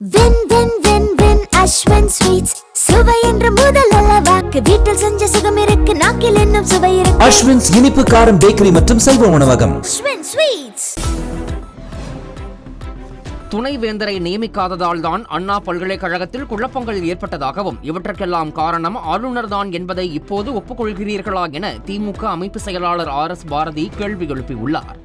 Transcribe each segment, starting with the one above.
When when when when Ashwan sweets சுவை என்று முதல் வாக்கு. வீட்டில் செஞ்ச சுகம் இருக்கு நாக்கில் இன்னும் சுவை இருக்கு. அஸ்வின்ஸ் இனிப்பு காரம் பேக்கரி மற்றும் சைவ உணவகம். அஸ்வன் ஸ்வீட்ஸ் துணைவேந்தரை நியமிக்காததால் தான் அண்ணா பல்கலைக்கழகத்தில் குழப்பங்கள் ஏற்பட்டதாகவும் இவற்றுக்கெல்லாம் காரணம் ஆளுநர்தான் என்பதை இப்போது ஒப்புக்கொள்கிறீர்களா என திமுக அமைப்பு செயலாளர் ஆர் எஸ் பாரதி கேள்வி எழுப்பியுள்ளார்.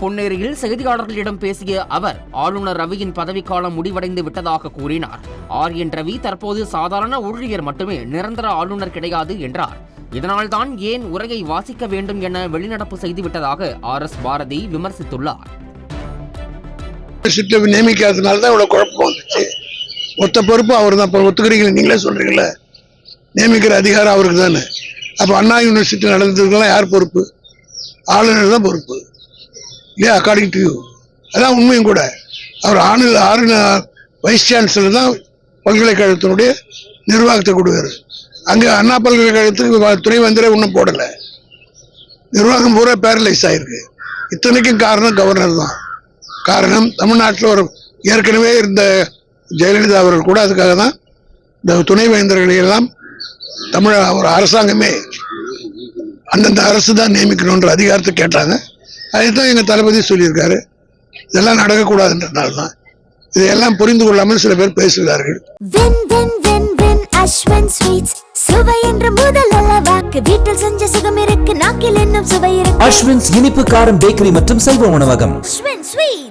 பொன்னேரியில் செய்தியாளர்களிடம் பேசிய அவர் ஆளுநர் ரவியின் பதவிக்காலம் முடிவடைந்து விட்டதாக கூறினார். ஆர். என். ரவி தற்போது சாதாரண ஊழியர் மட்டுமே நிரந்தர ஆளுநர் கிடையாது என்றார். இதனால்தான் ஏன் உரையை வாசிக்க வேண்டும் என வெளிநடப்பு செய்துவிட்டதாக ஆர். எஸ். பாரதி விமர்சித்துள்ளார். நியமிக்காததுனால தான் இவ்வளோ குழப்பம் வந்துச்சு. மொத்த பொறுப்பு அவர் தான் இப்போ ஒத்துக்கிறீங்களே நீங்களே சொல்கிறீங்களே நியமிக்கிற அதிகாரம் அவருக்கு தானே அப்போ அண்ணா யூனிவர்சிட்டி நடந்ததுக்கெல்லாம் யார் பொறுப்பு? ஆளுநர் தான் பொறுப்பு. இல்லையா அக்கார்டிங் டு யூ அதான் உண்மையும் கூட. அவர் ஆணு ஆளுநர் வைஸ் சான்சலர் தான் பல்கலைக்கழகத்தினுடைய நிர்வாகத்தை கொடுக்குறாரு அங்கே அண்ணா பல்கலைக்கழகத்துக்கு துணை துணைவேந்தரே ஒன்றும் போடலை. நிர்வாகம் பூரா பேரலைஸ் ஆயிருக்கு. இத்தனைக்கும் காரணம் கவர்னர் தான். காரணம் தமிழ்நாட்டில் ஒரு ஏற்கனவே இருந்த ஜெயலலிதா அவர்கள் கூட அதுக்காக தான் இந்த துணைவேந்தர்களையெல்லாம் தமிழ் ஒரு அரசாங்கமே அந்தந்த அரசு தான் நியமிக்கணுன்ற அதிகாரத்தை கேட்டாங்க. அதுதான் எங்கள் தளபதி சொல்லியிருக்காரு. இதெல்லாம் நடக்கக்கூடாதுன்றதுனால தான் இதையெல்லாம் புரிந்து கொள்ளாமல் சில பேர் பேசுகிறார்கள். வென் when when when Ashwan sweets சுவை என்று முதல் வீட்டில் செஞ்ச சுகம் இருக்கு நாக்கில் இன்னும் சுவை இருக்கு. அஸ்வின்ஸ் இனிப்பு காரம் பேக்கரி மற்றும் சைவ உணவகம். அஸ்வன் ஸ்வீட்ஸ்